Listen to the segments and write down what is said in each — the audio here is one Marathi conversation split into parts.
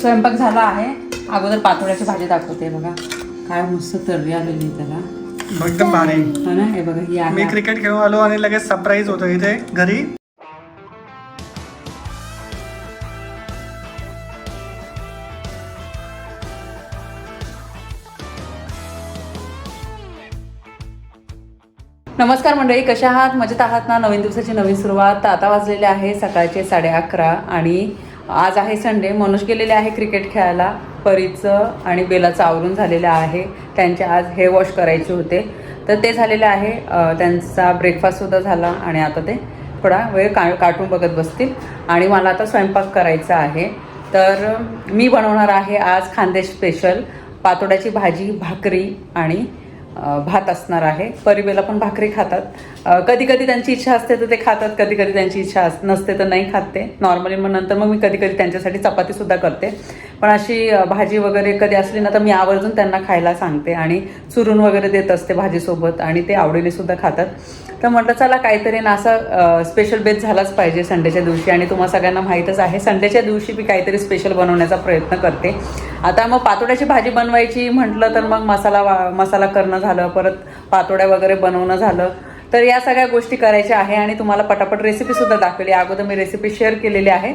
स्वयंपाक झाला आहे. अगोदर पातोड्याची भाजी दाखवते बघा. काय मस्त तर्री आलेली त्याला. एकदम भारी हो ना हे बघा ही मी आहे. क्रिकेट खेळून आलो आणि लगेच सरप्राईज होतो इथे घरी. नमस्कार मंडळी कशा आहात? मजेत आहात ना? नवीन दिवसाची नवीन सुरुवात. आता वाजलेले आहे सकाळचे साडे अकरा आणि आज आहे संडे मनोज गेलेले आहे क्रिकेट खेळायला. परीचं आणि बेलाचं आवरून झालेलं आहे. त्यांचे आज हेअर वॉश करायचे होते. तर ते झालेलं आहे. त्यांचा ब्रेकफास्टसुद्धा झाला आणि आता ते थोडा वेळ का कार्टून बघत बसतील. आणि मला आता स्वयंपाक करायचा आहे. तर मी बनवणार आहे आज खानदेश स्पेशल पातोड्याची भाजी भाकरी आणि भात असणार आहे. परिवेला पण भाकरी खातात. कधी कधी त्यांची इच्छा असते तर ते खातात कधी कधी त्यांची इच्छा अस नसते तर नाही खात ते. नॉर्मली मग नंतर मग मी कधी कधी त्यांच्यासाठी चपातीसुद्धा करते. पण अशी भाजी वगैरे कधी असली ना तर मी आवर्जून त्यांना खायला सांगते आणि चुरून वगैरे देत असते भाजीसोबत आणि ते आवडीनेसुद्धा खातात. तर म्हटलं चला काहीतरी ना असं स्पेशल बेस झालाच पाहिजे संडेच्या दिवशी आणि तुम्हाला सगळ्यांना माहीतच आहे संडेच्या दिवशी मी काहीतरी स्पेशल बनवण्याचा प्रयत्न करते. आता मग पातोड्याची भाजी बनवायची म्हटलं तर मग मसाला वा मसाला करणं झालं परत पातोड्या वगैरे बनवणं झालं. तर या सगळ्या गोष्टी करायच्या आहे आणि तुम्हाला पटापट रेसिपीसुद्धा दाखवली. अगोदर मी रेसिपी शेअर केलेली आहे.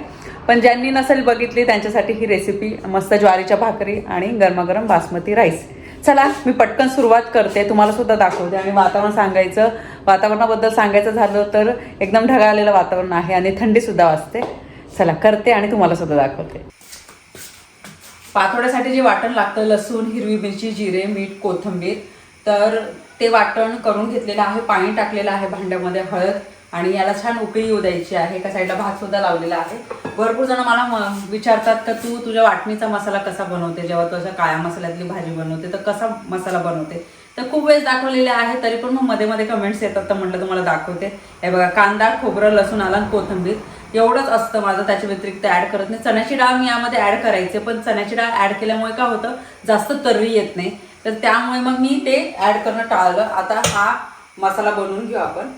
पण ज्यांनी नसेल बघितली त्यांच्यासाठी ही रेसिपी मस्त ज्वारीच्या भाकरी आणि गरमागरम बासमती राईस चला मी पटकन सुरुवात करते. तुम्हाला सुद्धा दाखवते. आणि वातावरण सांगायचं वातावरणाबद्दल सांगायचं झालं तर एकदम ढगाळलेलं वातावरण आहे आणि थंडीसुद्धा वाजते. चला करते आणि तुम्हाला सुद्धा दाखवते. पातोड्यासाठी जे वाटण लागतं लसूण हिरवी मिरची जिरे मीठ कोथिंबीर तर ते वाटण करून घेतलेलं आहे पाणी टाकलेलं आहे भांड्यामध्ये हळद आणि याला छान उकळी येऊ द्यायची आहे. एका साईडला भात सुद्धा लावलेला आहे. भरपूर जण मला म- विचारतात का तू तुझ्या वाटणीचा मसाला कसा बनवते? जेव्हा तू अशा काळ्या मसाल्यातली भाजी बनवते तर कसा मसाला बनवते? तर खूप वेळेस दाखवलेले आहे तरी पण मग मध्ये मध्ये कमेंट्स येतात तर म्हटलं तुम्हाला दाखवते. हे बघा कांदा खोबरं लसूण आला आणि कोथिंबीर एवढंच असतं माझं त्याच्या व्यतिरिक्त ऍड करत नाही. चण्याची डाळ मी यामध्ये ऍड करायचे पण चण्याची डाळ ऍड केल्यामुळे काय होतं जास्त तर्री येत नाही. तर त्यामुळे मग मी ते ऍड करणं टाळलं. आता हा मसाला बनवून घेऊ आपण.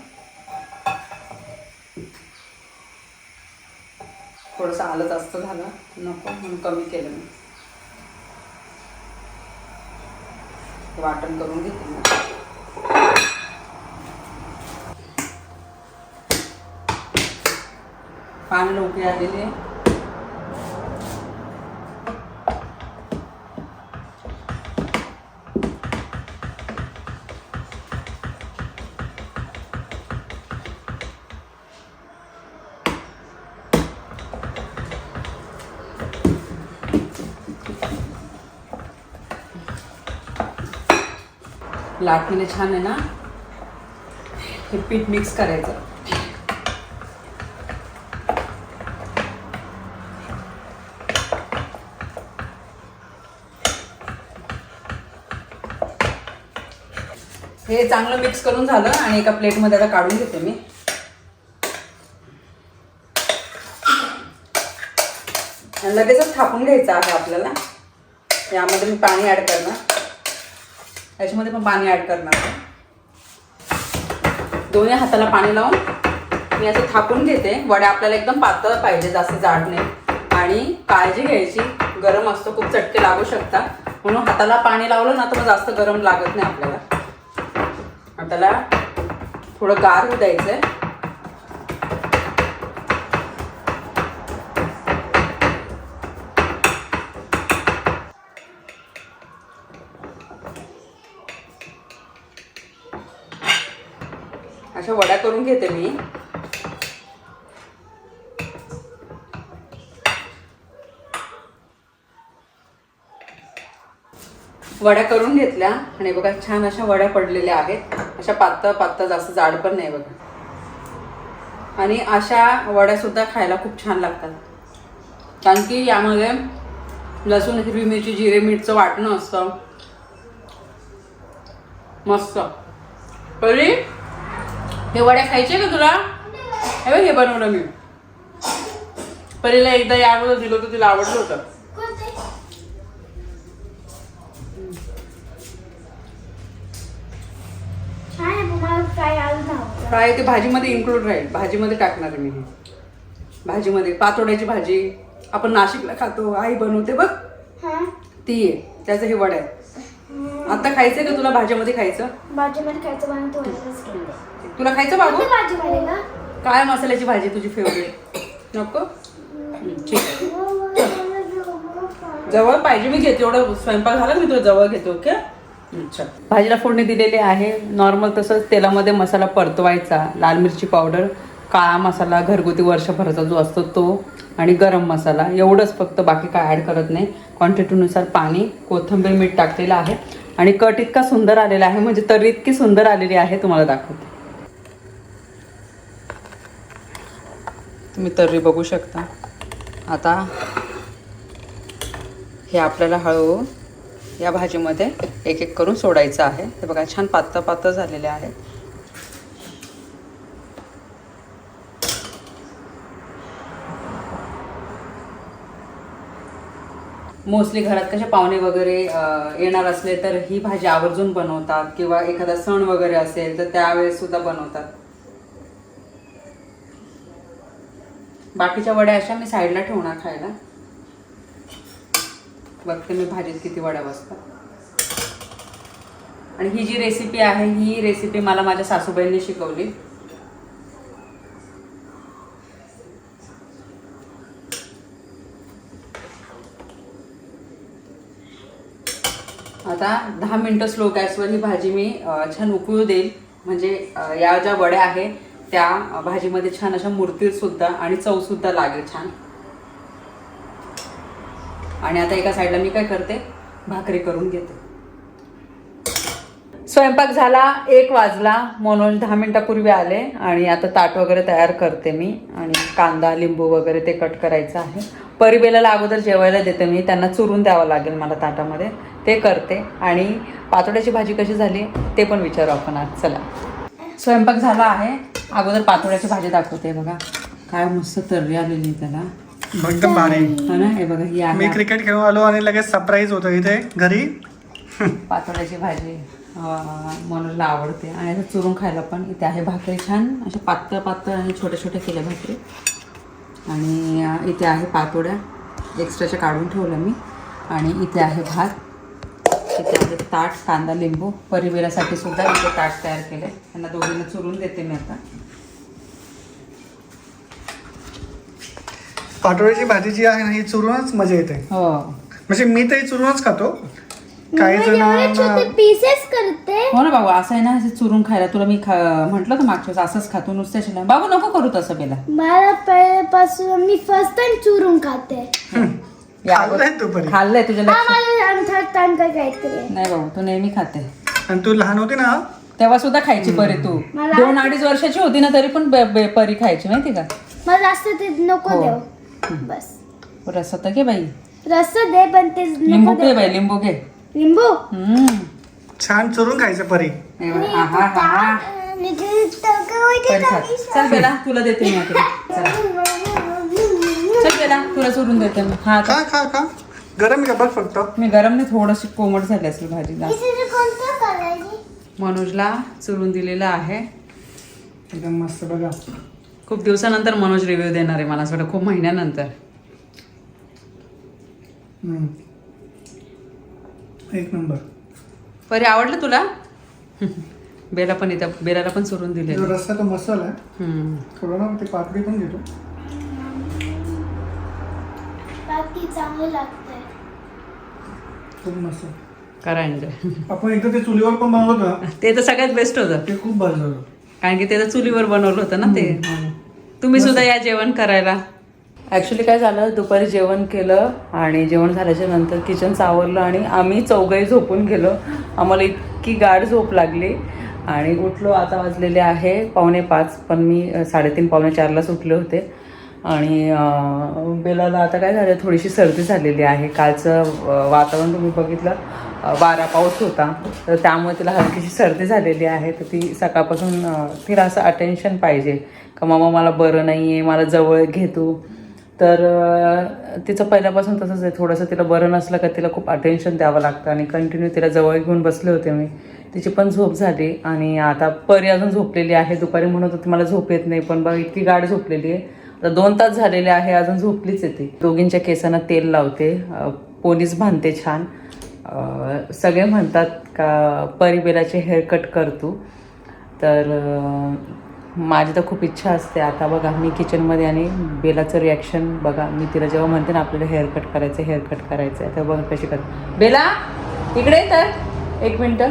थोडंसं आलं असतं झालं. नको म्हणून कमी केलं मी. वाटण करून घेते मी. पाणी उकळी आलेले लाटणीने छान आहे ना? हे पीठ मिक्स करायचं. हे चांगलं मिक्स करून झालं आणि एका प्लेटमध्ये आता काढून घेते मी. आणि लगेचच थापून घ्यायचं आहे आपल्याला. यामध्ये मी पाणी ॲड करणार. याच्यामध्ये पण पाणी ॲड करणार दोन्ही हाताला पाणी लावून मी असं थापून घेते. वड्या आपल्याला एकदम पातळ पाहिजे जास्त जाड नाही. आणि काळजी घ्यायची. गरम असतो खूप चटके लागू शकतात म्हणून हाताला पाणी लावलं ना तर मग जास्त गरम लागत नाही आपल्याला. हाताला थोडं गार होऊ आहे अशा वड्या करून घेते मी. वड्या करून घेतल्या आणि बघा छान अशा वड्या पडलेल्या आहेत. अशा पातळ पातळ जास्त जाड पण नाही बघा. आणि अशा वड्या सुद्धा खायला खूप छान लागतात. कारण की यामध्ये लसूण हिरवी मिरची जिरे मीठचं वाटणं असतं. मस्त. तरी हे वड्या खायचे का तुला? हे बघ हे बनवलं मी. परीला एकदा या अगोदर दिलं होतं तिला आवडलं होतं. फ्राय ते भाजीमध्ये इन्क्लूड राहील. भाजीमध्ये टाकणार आहे मी हे. भाजीमध्ये पातोड्याची भाजी. आपण नाशिकला खातो आई बनवते बघ. ती आहे. त्याचं हे वड. आहे आता खायचं का तुला भाज्यामध्ये खायचं? भाजीमध्ये खायचं तुला खायचं बाबू? भाजी काय मसाल्याची भाजी तुझी फेवरेट नको? ठीक आहे. जवळ पाहिजे मी घेते. एवढं स्वयंपाक झाला मी तुला जवळ घेते ओके? अच्छा भाजीला फोडणी दिलेली आहे. नॉर्मल तसंच तेलामध्ये मसाला परतवायचा. लाल मिरची पावडर काळा मसाला घरगुती वर्षभराचा जो असतो तो आणि गरम मसाला. एवढंच फक्त बाकी काय ॲड करत नाही. क्वांटिटीनुसार पाणी कोथिंबीर मीठ टाकलेलं आहे. आणि कट इतका सुंदर आलेला आहे म्हणजे तरी इतकी सुंदर आलेली आहे तुम्हाला दाखवते. तुम्ही तर्री बघू शकता. आता हे आपल्याला हळू या भाजीमध्ये एक एक करून सोडायचं आहे. हे बघा छान पातळ पातळ झालेले आहे. मोस्टली घरात कसे पाहुणे वगैरे येणार असले तर ही भाजी आवर्जून बनवतात किंवा एखादा सण वगैरे असेल तर त्यावेळेस सुद्धा बनवतात. बाकीच्या वड्या अशा मी साईडला ठेवणार खायला. बघते मी भाजीत किती वड्या बसतात. आणि ही जी रेसिपी आहे ही रेसिपी मला माझ्या सासूबाईंनी शिकवली. आता दहा मिनटं स्लो गॅसवर ही भाजी मी छान उकळू देईल. म्हणजे या ज्या वड्या आहेत त्या भाजीमध्ये छान अशा मूर्तीसुद्धा सुद्धा आणि चव सुद्धा लागेल छान. आणि आता एका साईडला मी काय करते? भाकरी करून घेते. स्वयंपाक झाला एक वाजला म्हणून दहा मिनिटापूर्वी आले आणि आता ताट वगैरे तयार करते मी आणि कांदा लिंबू वगैरे ते कट करायचं आहे. परिबेलाला अगोदर जेवायला देते मी त्यांना चुरून द्यावं लागेल मला ताटामध्ये. ते करते आणि पातोड्याची भाजी कशी झाली ते पण विचारू आपण आज. चला. स्वयंपाक झाला आहे. अगोदर पातोड्याची भाजी दाखवते बघा. काय मस्त तर्री आलेली त्याला. एकदम भारी हा ना हे बघा ही मी आहे क्रिकेट खेळून आलो आणि लगेच सरप्राईज होतो इथे घरी. पातोड्याची भाजी मनोजला आवडते. आणि असं चुरून खायला पण इथे आहे भाकरी छान. अशा पातळ पातळ आणि छोट्या छोट्या केल्या भाकरी. आणि अं, इथे आहे पातोड्या एक्स्ट्राच्या काढून ठेवल्या मी. आणि इथे आहे भात. इथे आहे ताट कांदा लिंबू परिवेरासाठी सुद्धा इथे ताट तयार केले त्यांना दोघींना चुरून देते मी आता. पाटोळ्याची भाजी जी आहे ना ही चुरूनच मजा येते. हो. म्हणजे मी तर ही चुरूनच खातो. काही जण पीसेस करते. हो ना बाबू असं आहे ना असं चुरून खायला. तुला मी खा म्हटलं तर मागच्या असंच खातो नुसत्याशी नाही बाबू नको करू तसं बेला. मला पहिल्यापासून मी फर्स्ट टाइम चुरून खाते. या खाल्लंय दुपारी खाल्लंय तुझ्या हा लक्षात. नाही बाबू तू नेहमी खाते. आणि तू लहान होती ना? तेव्हा सुद्धा खायची परी तू. मला- दोन अडीच वर्षाची होती ना तरी पण बे- बे- परी खायची माहिती का? मला जास्त ते नको हो. देऊ. बस. रस तर घे बाई. रस दे पण ते लिंबू नको घे बाई लिंबू घे. लिंबू? हम्म. छान चुरून खायचं परी. हे बघ, आहा, आहा. परी खा. चल बेला तुला देते मी आता. चला. चल बेला तुला चोरून देते मी. हा खा खा खा. गरम आहे का बघ फक्त. मी गरम नाही थोडीशी कोमट झाली असेल भाजी जास्त. कोणतं करायची मनोजला चुरून दिलेलं आहे. एकदम मस्त बघा. खूप दिवसानंतर मनोज रिव्ह्यू देणार आहे मला असं वाटतं खूप महिन्यानंतर. हम्म. एक नंबर. परी आवडलं तुला? बेला पण इथं बेलाला पण चुरून जो दिलेलं रस्सा तो मसाला आहे. थोडं ना ते पापडी पण घेतो. चांगलं खूप मस्त. करा एन्जॉय आपण एकदा ते चुलीवर पण बनवलं होतं. ते तर सगळ्यात बेस्ट होतं. ते खूप भारी झालं. कारण की ते तर चुलीवर बनवलं होतं ना ते. तुम्ही सुद्धा या जेवण करायला. ॲक्च्युली काय झालं दुपारी जेवण केलं आणि जेवण झाल्याच्यानंतर किचन आवरलं आणि आम्ही चौघही झोपून गेलो. आम्हाला इतकी गाढ झोप लागली आणि उठलो आता वाजलेले आहे पावणे पाच पण मी अ, साडेतीन पावणे चारलाच उठले होते. आणि बेलाला आता काय झालं थोडीशी सर्दी झालेली आहे. कालचं वातावरण तुम्ही बघितलं वारा पाऊस होता. तर त्यामुळे तिला हलकीशी सर्दी झालेली आहे. तर ती सकाळपासून तिला असं अटेन्शन पाहिजे. का मामा मला बरं नाही आहे मला जवळ घेतो तर तिचं पहिल्यापासून तसंच आहे. थोडंसं तिला बरं नसलं का तिला खूप अटेन्शन द्यावं लागतं. आणि कंटिन्यू तिला जवळ घेऊन बसले होते मी. तिची पण झोप झाली. आणि आता परी अजून झोपलेली आहे. दुपारी म्हणत होती मला झोप येत नाही पण बघ इतकी गाढ झोपलेली आहे. तर दोन तास झालेले आहे अजून झोपलीच येते दोघींच्या केसांना तेल लावते पोलीस बांधते छान. सगळे म्हणतात का परिबेलाचे हेअरकट कर तू. तर माझी तर खूप इच्छा असते. आता बघा मी किचनमध्ये आणि बेलाचं रिॲक्शन बघा. मी तिला जेव्हा म्हणते ना आपल्याला हेअरकट करायचं हेअरकट करायचं आहे तर बघा कशी कर बेला इकडे तर. एक मिनटं.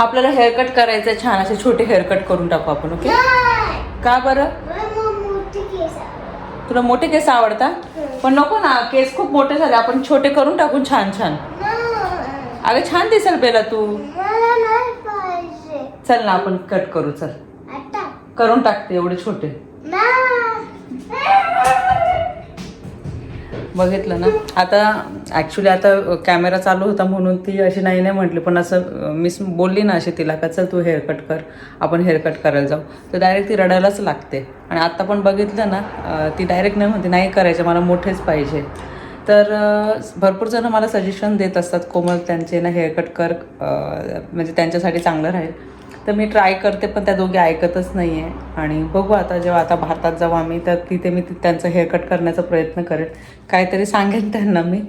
आपल्याला हेअरकट करायचं आहे छान असे छोटे हेअरकट करून टाकू आपण ओके का बरं. तुला मोठे केस आवडतात? पण नको ना केस खूप मोठे झाले आपण छोटे करून टाकू छान छान. अगं छान दिसेल बेला तू. चल ना आपण कट करू चल. करून टाकते एवढे छोटे. बघितलं ना. आता ॲक्च्युली आता कॅमेरा चालू होता म्हणून ती अशी नाही नाही म्हटली. पण असं मीच बोलली ना अशी तिला का चल तू हेअरकट कर. आपण हेअरकट करायला जाऊ. तर डायरेक्ट ती रडायलाच लागते. आणि आत्ता पण बघितलं ना ती डायरेक्ट नाही म्हणते नाही करायचं मला मोठेच पाहिजे. तर भरपूर जण मला सजेशन देत असतात कोमल त्यांचे ना हेअरकट कर म्हणजे त्यांच्यासाठी चांगलं राहील. तर मी ट्राय करते पण त्या दोघी ऐकतच नाही आहे आणि बघू आता जेव्हा आता भारतात जाऊ आम्ही तर तिथे मी त्यांचं हेअरकट करण्याचा प्रयत्न करेन काहीतरी सांगेन त्यांना मी.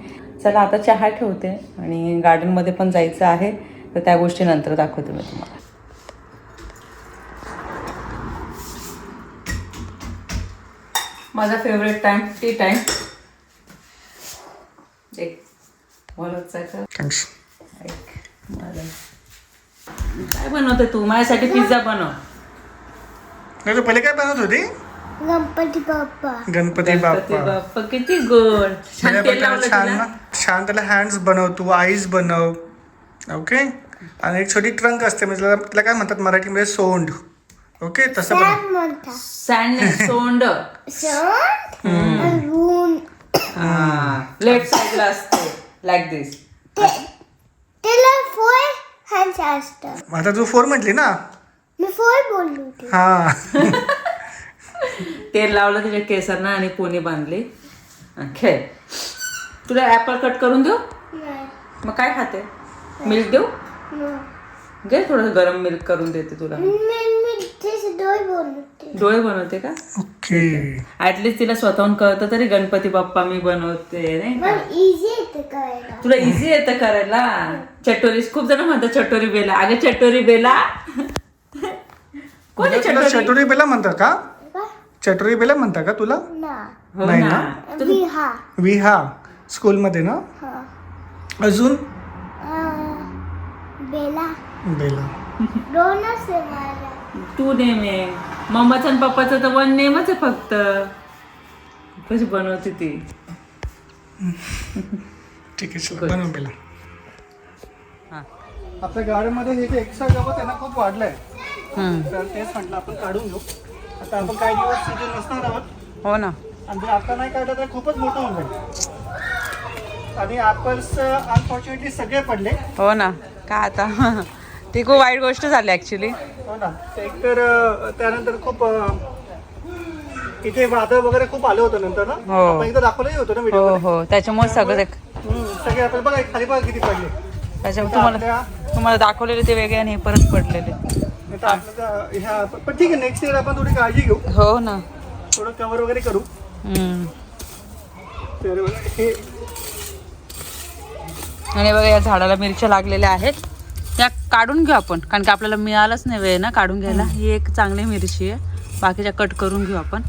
चला आता चहा ठेवते आणि गार्डनमध्ये पण जायचं आहे तर त्या गोष्टी नंतर दाखवते मी तुम्हाला. माझा फेवरेट टाइम टी टाइम एक थँक्स काय बनवते तू? माझ्यासाठी पिझ्झा बनव. पहिले काय बनवत होती? गणपती बाप्पा. गणपती गणपती बाप्पा. बाप्पा किती गोड. छान तेल आपण लावलं छान तिला. ना. छान त्याला हँड्स बनव तू आईज बनव. ओके आणि एक छोटी ट्रंक असते म्हणजे त्याला त्याला काय म्हणतात मराठीमध्ये सोंड. ओके तसं बनव. काय म्हणता सँड. सोंड? सण रूम लेफ्ट साईडला असते लाईक दिस त्याला फोर हँड्स असतं. आता तू फोर म्हटली ना? मी फोर बोलली होती. हा. तेल लावलं तिच्या केसांना आणि पोनी बांधली. खेळ तुला ऍपल कट करून देऊ? नाही. मग काय खाते? मिल्क देऊ. घे थोडं गरम मिल्क करून देते तुला. मी मी तेच डोळे बनवते का? ओके. ऍटलीस्ट तिला स्वतःहून कळतं तरी गणपती बाप्पा मी बनवते नाही तुला इझी येतं करायला. चटोरी खूप जण म्हणतात चटोरी बेला. अगं चटोरी बेला? कोणी चटोरी? चटोरी बेला म्हणतात का? चटोरी बेला म्हणता का तुला? ना. हो नाही ना. विहा. विहा. स्कूलमध्ये ना? हा. अजून? अं, बेला. बेला. दोनच आहे मला तू नेम आहे मम्माचं आणि पप्पाचं तर वन नेमच आहे फक्त. कशी बनवते ती? ठीक आहे चला बनव बेला. हा. आपल्या गार्डनमध्ये हे जे एक्स्ट्रा गवत आहे ना खूप वाढलंय. हम्म. तर तेच म्हटलं आपण काढून घेऊ. आता आपण काही दिवस तिथे नसणार आहोत. हो ना. आणि जर आता नाही काढलं तर खूपच मोठं होऊन जाईल. आणि ॲपल्स अनफॉर्च्युनेटली सगळे पडले. हो ना. का आता? ती खूप वाईट गोष्ट झाली ऍक्च्युली हो ना. एक तर अं, त्यानंतर खूप अं, इथे वादळ वगैरे खूप आलं होतं नंतर ना. हो. आपण एकदा दाखवलंही होतं ना हो व्हिडिओ हो. त्याच्यामुळे सगळं ते- सगळे आपण बघा खाली बघा किती पडले. त्याच्यामुळे तुम्हाला तुम्हाला दाखवलेले ते वेगळे आणि हे परत पडलेले. आपलं ह्या पण ठीक आहे नेक्स्ट इयर आपण थोडी काळजी घेऊ. हो ना. थोडं कव्हर वगैरे करू. हम्म. तर हे आणि बघा या झाडाला मिरच्या लागलेल्या आहेत. त्या काढून घेऊ आपण कारण की आपल्याला मिळालंच नाही वेळ ना काढून घ्यायला. ही एक चांगली मिरची आहे. बाकीच्या कट करून घेऊ आपण.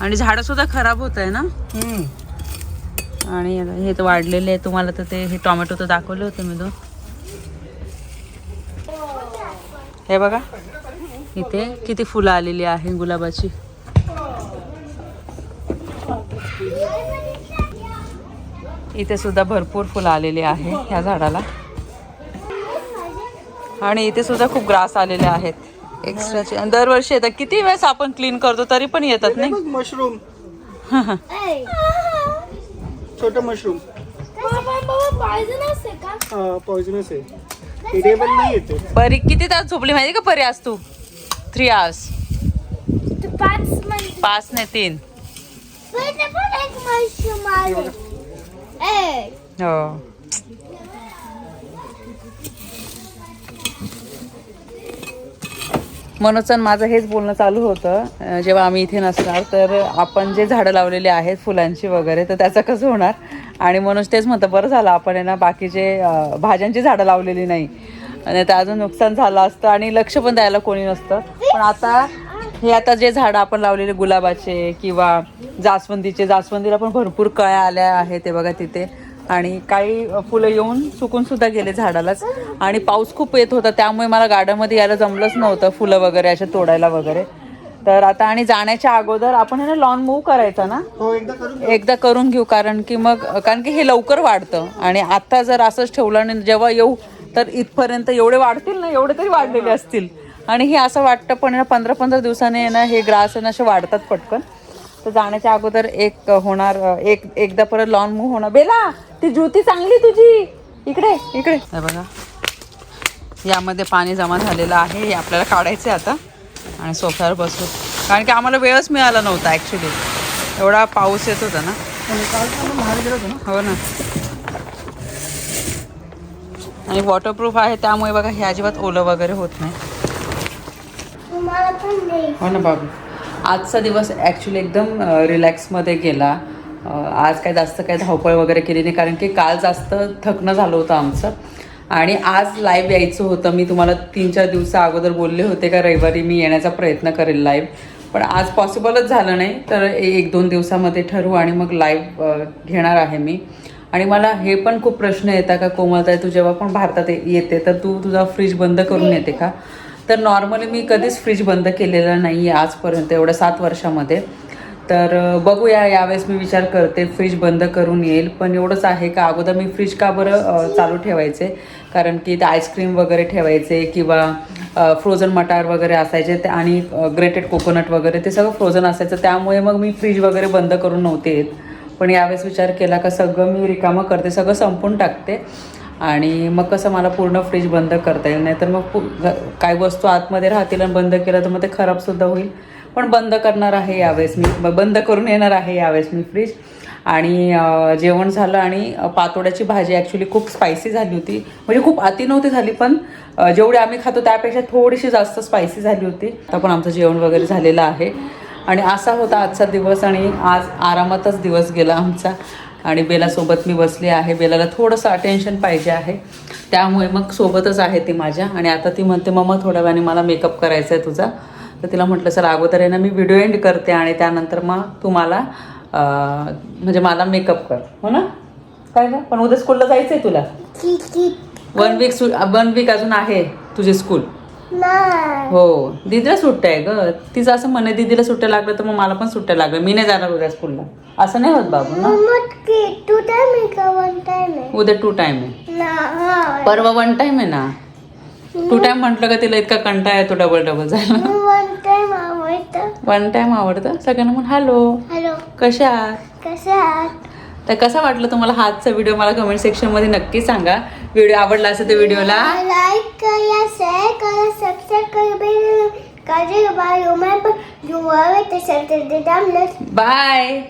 आणि झाडं सुद्धा खराब होत आहे ना? हम्म. आणि हे तर वाढलेले आहे. तुम्हाला तर ते हे टोमॅटो तर दाखवले होते मी तो हे बघा. इथे किती फुलं आलेली आहे गुलाबाची. इथे सुद्धा भरपूर फुलं आलेली आहे ह्या झाडाला. आणि इथे सुद्धा खूप ग्रास आलेले आहेत. एक्स्ट्राचे दरवर्षी येतात. किती वेळेस आपण क्लीन करतो तरी पण येतात नाही. मशरूम. छोटं मशरूम पॉइझनस आहे. इडेबल नाही येते. परी किती तास झोपली माहिती का परी आज तू? थ्री आवर्स तू पाच म्हणजे पाच नाही तीन. पहिले पण एक ए. हो. माझं हेच बोलणं चालू होतं. अं, जेव्हा आम्ही इथे नसणार तर आपण जे झाडं लावलेली आहेत फुलांची वगैरे तर त्याचं कसं होणार? आणि मनोज तेच म्हणतं बरं झालं आपण आहे ना बाकीचे भाज्यांची झाडं लावलेली नाही आणि तर अजून नुकसान झालं असतं आणि लक्ष पण द्यायला कोणी नसतं. पण आता हे आता जे झाडं आपण लावलेले गुलाबाचे किंवा जास्वंदीचे जास्वंदीला पण भरपूर कळ्या आल्या आहेत ते बघा तिथे. आणि काही फुलं येऊन सुकून सुद्धा गेले झाडालाच. आणि पाऊस खूप येत होता त्यामुळे मला गार्डनमध्ये यायला जमलंच नव्हतं फुलं वगैरे असे तोडायला वगैरे. तर आता आणि जाण्याच्या अगोदर आपण हे ना लॉन मूव्ह करायचा ना? हो एकदा करून एकदा करून घेऊ कारण की मग कारण की हे लवकर वाढतं. आणि आता जर असंच ठेवलं आणि जेव्हा येऊ तर इथपर्यंत एवढे वाढतील ना एवढे तरी वाढलेले असतील. आणि हे असं वाटतं पण पंधरा पंधरा दिवसाने आहे ना हे ग्रास आहे ना असे वाढतात पटकन. तर जाण्याच्या अगोदर एक होणार एक एकदा परत लॉन मूव्ह होणार. बेला ती ज्योती चांगली तुझी. इकडे इकडे. हे बघा. यामध्ये पाणी जमा झालेलं आहे हे आपल्याला काढायचं आहे आता. आणि सोफ्यावर बसू कारण की आम्हाला वेळच मिळाला नव्हता ॲक्च्युली एवढा पाऊस येत होता ना. काल पण आपण बाहेर गेलो होतो ना. हो ना. आणि वॉटरप्रूफ आहे त्यामुळे बघा हे अजिबात ओलं वगैरे होत नाही. हो ना बाबू. आजचा दिवस ॲक्च्युली एकदम रिलॅक्समध्ये गेला. आज काय जास्त काय धावपळ वगैरे केली नाही कारण की काल जास्त थकणं झालं होतं आमचं. आणि आज लाईव्ह यायचं होतं. मी तुम्हाला तीन चार दिवसा अगोदर बोलले होते का रविवारी मी येण्याचा प्रयत्न करेल लाईव्ह पण आज पॉसिबलच झालं नाही. तर ए- एक दोन दिवसामध्ये ठरवू आणि मग लाईव्ह घेणार आहे मी. आणि मला हे पण खूप प्रश्न येतात का कोमलताई तू जेव्हा पण भारतात येते तर तू तुझा फ्रीज बंद करून येते का? तर नॉर्मली मी कधीच फ्रीज बंद केलेला नाही आहे आजपर्यंत एवढ्या सात वर्षामध्ये. तर बघूया यावेळेस मी विचार करते फ्रीज बंद करून येईल. पण एवढंच आहे का अगोदर मी फ्रीज का बरं चालू ठेवायचे? कारण की ते आईस्क्रीम वगैरे ठेवायचे किंवा फ्रोझन मटार वगैरे असायचे ते आणि ग्रेटेड कोकोनट वगैरे ते सगळं फ्रोझन असायचं. त्यामुळे मग मी फ्रीज वगैरे बंद करून नव्हते येत. पण यावेळेस विचार केला का सगळं मी रिकामं करते सगळं संपून टाकते. आणि मग कसं मला पूर्ण फ्रीज बंद करता येईल नाही तर मग पु- काही वस्तू आतमध्ये राहतील आणि बंद केलं तर मग ते खराबसुद्धा होईल. पण बंद करणार आहे यावेळेस मी. बंद करून येणार आहे यावेळेस मी फ्रीज. आणि जेवण झालं आणि पातोड्याची भाजी ॲक्च्युली खूप स्पायसी झाली होती. म्हणजे खूप अति नव्हती झाली पण जेवढी आम्ही खातो त्यापेक्षा थोडीशी जास्त स्पायसी झाली होती. आता पण आमचं जेवण वगैरे झालेलं आहे. आणि असा होता आजचा दिवस आणि आज आरामातच दिवस गेला आमचा. आणि बेलासोबत मी बसली आहे. बेलाला थोडंसं अटेन्शन पाहिजे आहे. त्यामुळे मग सोबतच आहे ती माझ्या. आणि आता ती म्हणते मम्मा थोड्या वेळाने मला मेकअप करायचा आहे तुझा. तर तिला म्हटलं सर अगोदर आहे ना मी व्हिडिओ एंड करते आणि त्यानंतर मग तू मला अं, म्हणजे मला मेकअप कर. हो ना? काय ना पण उद्या स्कूलला जायचं आहे तुला? वन वीक वन वीक अजून आहे तुझे स्कूल हो. दीदीला सुट्ट्या आहे ग. तिचं असं म्हणे दीदीला सुट्ट्या लागलं तर मग मला पण सुट्ट्या लागल्या मी नाही जाणार उद्या स्कूलला असं नाही होत बाबू ना? उद्या टू टाइम आहे. परवा वन टाइम आहे ना? टू टाइम म्हटलं का तिला इतका कंटाळा येतो डबल डबल जायला वन टाइम आवडतं वन टाइम आवडतं सगळ्यांना म्हण हॅलो हॅलो कशा आहात कसं आहात तर कसा वाटलं तुम्हाला हा आजचा व्हिडिओ मला कमेंट सेक्शनमध्ये नक्की सांगा व्हिडिओ आवडला असेल तर व्हिडिओला लाईक करा शेअर करा सबस्क्राईब करा बेल करा बाय पण ते बाय